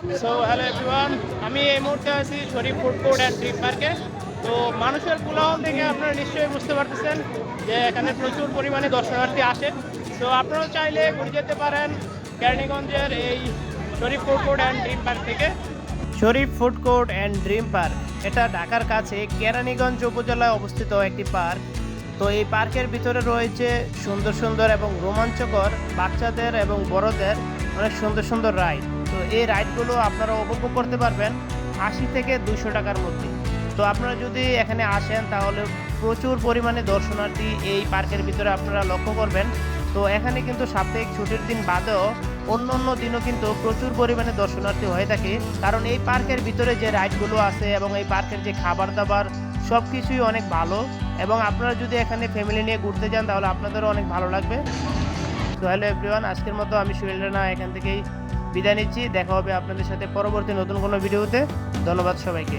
So hello everyone আমি এই মুহূর্তে আছি Sharif food court and dream পার্কে তো মানুষের কোলাহল থেকে আপনারা নিশ্চয়ই বুঝতে পারতেছেন যে এখানে প্রচুর পরিমাণে দর্শনার্থী আসে। তো আপনারা চাইলে ঘুরে যেতে পারেন কেরানীগঞ্জের এই Sharif food court and dream park থেকে। Sharif food court and dream park, এটা ঢাকার কাছে কেরানীগঞ্জ উপজেলায় অবস্থিত একটি পার্ক। তো এই পার্কের ভিতরে রয়েছে সুন্দর সুন্দর এবং রোমাঞ্চকর বাচ্চাদের এবং বড়দের অনেক সুন্দর সুন্দর রাইড। তো এই রাইডগুলো আপনারা উপভোগ করতে পারবেন আশি থেকে দুশো টাকার মধ্যে। তো আপনারা যদি এখানে আসেন তাহলে প্রচুর পরিমাণে দর্শনার্থী এই পার্কের ভিতরে আপনারা লক্ষ্য করবেন। তো এখানে কিন্তু সাপ্তাহিক ছুটির দিন বাদেও অন্য অন্য দিনও কিন্তু প্রচুর পরিমাণে দর্শনার্থী হয়ে থাকে। কারণ এই পার্কের ভিতরে যে রাইডগুলো আছে এবং এই পার্কের যে খাবার দাবার সব কিছুই অনেক ভালো এবং আপনারা যদি এখানে ফ্যামিলি নিয়ে ঘুরতে যান তাহলে আপনাদেরও অনেক ভালো লাগবে। তো হ্যালো এভরিওয়ান, আজকের মতো আমি সুনীল রানা, এখান থেকেই বিদায় নিচ্ছি দেখা হবে আপনাদের সাথে পরবর্তী নতুন কোনো ভিডিওতে। ধন্যবাদ সবাইকে।